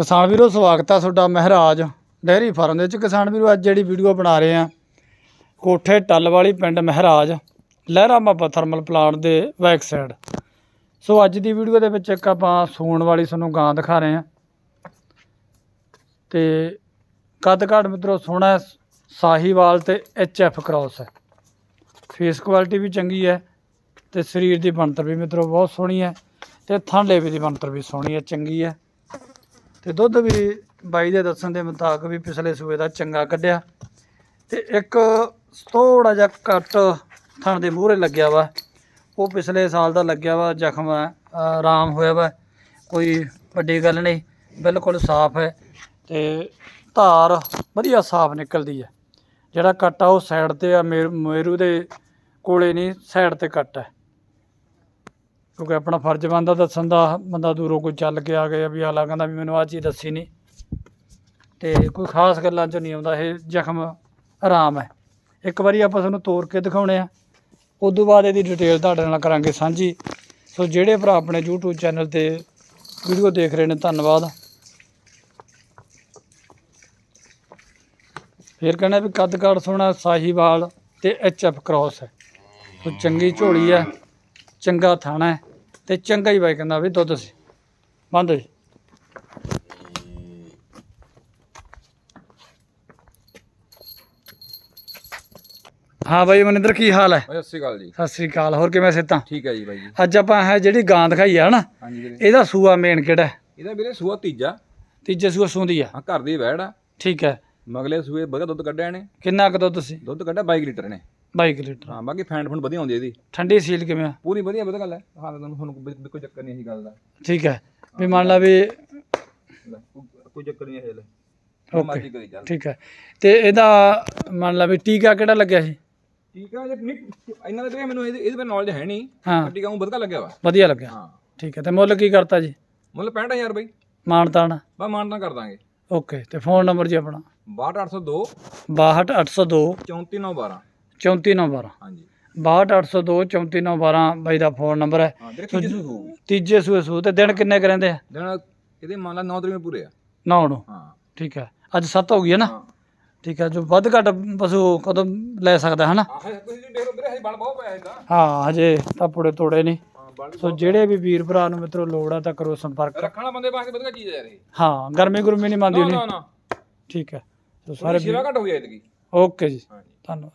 ਕਿਸਾਨ ਵੀਰੋ, ਸਵਾਗਤ ਆ ਤੁਹਾਡਾ ਮਹਿਰਾਜ ਡੈਰੀ ਫਾਰਮ ਦੇ ਵਿੱਚ। ਕਿਸਾਨ ਵੀਰੋ, ਅੱਜ ਜਿਹੜੀ ਵੀਡੀਓ ਬਣਾ ਰਹੇ ਆ, ਕੋਠੇ ਟੱਲ ਵਾਲੀ ਪਿੰਡ ਮਹਿਰਾਜ, ਲਹਿਰਾ ਮਾਪਾ ਥਰਮਲ ਪਲਾਂਟ ਦੇ ਬੈਕ ਸਾਈਡ। ਸੋ ਅੱਜ ਦੀ ਵੀਡੀਓ ਦੇ ਵਿੱਚ ਇੱਕ ਆਪਾਂ ਸੂਣ ਵਾਲੀ ਤੁਹਾਨੂੰ ਗਾਂ ਦਿਖਾ ਰਹੇ ਆ। ਤੇ ਕੱਦ ਘਾਟ ਮਿੱਤਰੋ, ਸੋਹਣਾ ਸਾਹੀਵਾਲ ਤੇ ਐਚ ਐਫ ਕ੍ਰਾਸ ਹੈ। ਫੇਸ ਕੁਆਲਿਟੀ ਵੀ ਚੰਗੀ ਹੈ ਤੇ ਸਰੀਰ ਦੀ ਬਣਤਰ ਵੀ ਮਿੱਤਰੋ ਬਹੁਤ ਸੋਹਣੀ ਹੈ ਤੇ ਥਣ ਲੇਵੇ ਦੀ ਬਣਤਰ ਵੀ ਸੋਹਣੀ ਹੈ, ਚੰਗੀ ਹੈ। ਤੇ ਦੁੱਧ ਵੀ ਬਾਈ ਦੇ ਦੱਸਣ ਦੇ ਮੁਤਾਬਕ ਵੀ ਪਿਛਲੇ ਸੂਏ ਦਾ ਚੰਗਾ ਕੱਢਿਆ। ਤੇ ਇੱਕ ਥੋੜਾ ਜਿਹਾ ਕੱਟ ਥਣ ਦੇ ਮੂਹਰੇ ਲੱਗਿਆ ਵਾ। ਉਹ ਪਿਛਲੇ ਸਾਲ ਦਾ ਲੱਗਿਆ ਵਾ, ਜ਼ਖਮ ਆਰਾਮ ਹੋਇਆ ਵਾ। ਕੋਈ ਵੱਡੀ ਗੱਲ ਨਹੀਂ, ਬਿਲਕੁਲ ਸਾਫ਼ ਹੈ ਤੇ ਧਾਰ ਵਧੀਆ ਸਾਫ਼ ਨਿਕਲਦੀ ਹੈ। ਜਿਹੜਾ ਕੱਟ ਆ ਉਹ ਸਾਈਡ ਤੇ ਆ ਮੇਰ- ਮੇਰੂ ਦੇ ਕੋਲੇ ਨਹੀਂ, ਸਾਈਡ ਤੇ ਕੱਟ ਹੈ। ਕਿਉਂਕਿ ਆਪਣਾ ਫਰਜ਼ ਬਣਦਾ ਦੱਸਣ ਦਾ, ਬੰਦਾ ਦੂਰੋਂ ਕੋਈ ਚੱਲ ਕੇ ਆ ਗਿਆ ਵੀ ਆਲਾ ਕਹਿੰਦਾ ਵੀ ਮੈਨੂੰ ਆਹ ਚੀਜ਼ ਦੱਸੀ ਨਹੀਂ। ਤੇ ਕੋਈ ਖਾਸ ਗੱਲਾਂ 'ਚ ਨਹੀਂ ਆਉਂਦਾ, ਇਹ ਜ਼ਖਮ ਆਰਾਮ ਹੈ। ਇੱਕ ਵਾਰੀ ਆਪਾਂ ਤੁਹਾਨੂੰ ਤੋੜ ਕੇ ਦਿਖਾਉਣੇ ਆ। ਉਸ ਤੋਂ ਬਾਅਦ ਇਹਦੀ ਡਿਟੇਲ ਤੁਹਾਡੇ ਨਾਲ ਕਰਾਂਗੇ ਸਾਂਝੀ। ਸੋ ਜਿਹੜੇ ਭਰਾ ਆਪਣੇ YouTube ਚੈਨਲ ਤੇ ਵੀਡੀਓ ਦੇਖ ਰਹੇ ਨੇ, ਧੰਨਵਾਦ। ਫਿਰ ਕਹਿੰਦਾ ਵੀ ਕੱਦ ਕਾਠ ਸੋਹਣਾ ਸਾਹੀਵਾਲ ਤੇ ਐਚਐਫ ਕ੍ਰਾਸ ਹੈ। ਸੋ ਚੰਗੀ ਝੋਲੀ ਹੈ, ਚੰਗਾ ਥਾਣਾ ਹੈ। ਤੇ ਚੰਗਾ ਹੀ ਬਾਈ ਕਹਿੰਦਾ ਵੀ ਦੁੱਧ ਸੀ। ਬੰਦ ਜੀ। ਹਾਂ ਬਾਈ ਮਨਿੰਦਰ ਕੀ ਹਾਲ ਹੈ? ਸਤਿ ਸ਼੍ਰੀ ਅਕਾਲ ਜੀ। ਸਤਿ ਸ੍ਰੀ ਅਕਾਲ ਹੋਰ ਕਿਵੇਂ ਸਿੱਤਾਂ ਠੀਕ ਹੈ ਜੀ ਬਾਈ ਜੀ। ਅੱਜ ਆਪਾਂ ਇਹ ਜਿਹੜੀ ਗਾਂ ਦਿਖਾਈ ਆ ਨਾ ਹਾਂਜੀ ਵੀਰੇ। ਇਹਦਾ ਸੂਆ ਮੇਨ ਕਿਹੜਾ ਹੈ? ਇਹਦਾ ਵੀਰੇ ਸੂਆ ਤੀਜਾ। ਤੀਜੇ ਸੂਆ ਸੂੰਦੀ ਆ। ਹਾਂ ਘਰ ਦੀ ਵੈੜ ਆ। ਠੀਕ ਹੈ। ਮਗਲੇ ਸੂਏ ਵਧੀਆ ਦੁੱਧ ਕੱਢਿਆ ਨੇ ਕਿੰਨਾ ਕੁ ਦੁੱਧ ਸੀ? ਦੁੱਧ ਕੱਢਿਆ 22 ਲੀਟਰ ਨੇ 22 ਲੀਟਰ ਹਾਂ ਬਾਕੀ ਫੈਂਟ ਫੁੰਡ ਵਧੀਆ ਹੁੰਦੀ ਇਹਦੀ। ਠੰਡੀ ਸੀਲ ਕਿਵੇਂ ਆ? ਪੂਰੀ ਵਧੀਆ ਵਧੀਆ ਗੱਲ ਹੈ ਹਾਂ ਤੁਹਾਨੂੰ ਤੁਹਾਨੂੰ ਕੋਈ ਚੱਕਰ ਨਹੀਂ ਇਹੀ ਗੱਲ ਦਾ। ਠੀਕ ਹੈ ਵੀ ਮੰਨ ਲਾ ਵੀ ਲੈ, ਕੋਈ- ਕੋਈ ਚੱਕਰ ਨਹੀਂ ਹੈ ਲੈ ਮਰਜ਼ੀ ਕਰੀ ਚੱਲ। ਠੀਕ ਹੈ ਤੇ ਇਹਦਾ ਮੰਨ ਲਾ ਵੀ ਟੀਕਾ ਕਿਹੜਾ ਲੱਗਿਆ ਸੀ? ਠੀਕ ਆ ਜੇ ਨਹੀਂ ਇਹਨਾਂ ਦਾ ਵੀਰੇ ਮੈਨੂੰ ਇਹਦੇ ਇਹਦੇ ਬਾਰੇ ਨੌਲੇਜ ਹੈ ਨਹੀਂ। ਹਾਂ। ਠੀਕ ਆ ਉਹ ਵਧੀਆ ਲੱਗਿਆ ਵਾ। ਵਧੀਆ ਲੱਗਿਆ। ਹਾਂ। ਠੀਕ ਹੈ ਤੇ ਮੁੱਲ ਕੀ ਕਰਤਾ ਜੀ? ਮੁੱਲ 65000 ਬਾਈ। ਮਾਨਤਾਨ। ਬਾ ਮਾਨਤਾ ਕਰ ਦਾਂਗੇ। ਓਕੇ। ਤੇ ਫੋਨ ਨੰਬਰ ਜੀ ਆਪਣਾ? 62802 62802 34912 34912 ਹਾਂਜੀ। 62802 34912 ਬਾਈ ਦਾ ਫੋਨ ਨੰਬਰ ਹੈ। ਹਾਂ ਵੀਰੇ ਕਿੰਨੇ ਸੂ ਤੀਜੇ ਸੂਏ ਸੂ ਤੇ ਦਿਨ ਕਿੰਨੇ ਕੁ ਰਹਿੰਦੇ ਆ? ਦਿਨ ਇਹਦੇ ਮੰਨ ਲਾ 9 ਤਰੀਕ ਨੂੰ ਪੂਰੇ ਆ। ਨੌ ਨੂੰ। ਹਾਂ। ਠੀਕ ਹੈ। ਅੱਜ 7 ਹੋ ਗਈ ਹੈ ਨਾ? ਹਾਂ। ਠੀਕ ਹੈ ਜੋ ਵੱਧ ਘੱਟ ਪਸ਼ੂ ਕਦੋਂ ਲੈ ਸਕਦਾ ਹੈ ਨਾ ਆਹ ਤੁਸੀਂ ਦੇਖ ਲਓ ਵੀਰੇ ਹਜੇ ਬਲ ਬਹੁਤ ਪਿਆ ਇਹਦਾ ਹਾਂ ਹਜੇ ਤਾਂ ਪੁੜੇ ਤੋੜੇ ਹਾਂ ਬਲ ਸੋ ਜਿਹੜੇ ਵੀ ਵੀਰ ਭਰਾ ਨੂੰ ਮਿੱਤਰੋ ਲੋੜ ਆ ਤਾਂ ਕਰੋ ਸੰਪਰਕ। ਰੱਖਣ ਵਾਲੇ ਬੰਦੇ ਵਾਸਤੇ ਵਧੀਆ ਚੀਜ਼ ਹੈ ਯਾਰ ਇਹ। ਹਾਂ ਗਰਮੀ ਗੁਰਮੀ ਨਹੀਂ ਮੰਨਦੀ ਨਾ ਨਹੀਂ ਨਾ ਨਾ। ਠੀਕ ਹੈ। ਸੋ ਸਾਰੇ ਸ਼ਿਰਾ ਘਟ ਹੋ ਗਿਆ ਇਤਕੀ ਓਕੇ ਜੀ। ਹਾਂਜੀ। ਧੰਨਵਾਦ।